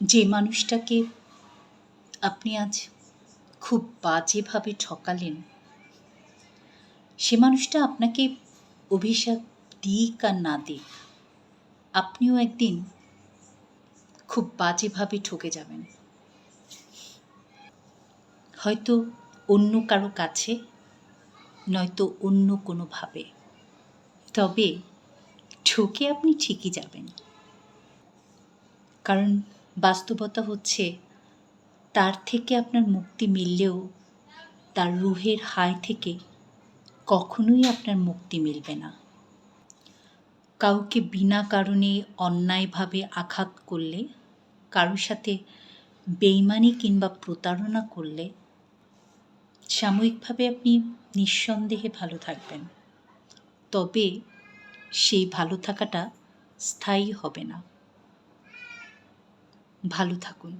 যে মানুষটাকে আপনি আজ খুব বাজেভাবে ঠকালেন, সে মানুষটা আপনাকে অভিশাপ দিক আর না দিক, আপনিও একদিন খুব বাজেভাবে ঠকে যাবেন। হয়তো অন্য কারও কাছে, নয়তো অন্য কোনোভাবে, তবে ঠকে আপনি ঠিকই যাবেন। কারণ বাস্তবতা হচ্ছে, তার থেকে আপনার মুক্তি মিললেও তার রুহের হায় থেকে কখনোই আপনার মুক্তি মিলবে না। কাউকে বিনা কারণে অন্যায়ভাবে আঘাত করলে, কারোর সাথে বেইমানি কিংবা প্রতারণা করলে, সাময়িকভাবে আপনি নিঃসন্দেহে ভালো থাকবেন। তবে সেই ভালো থাকাটা স্থায়ী হবে না। ভালো থাকুন।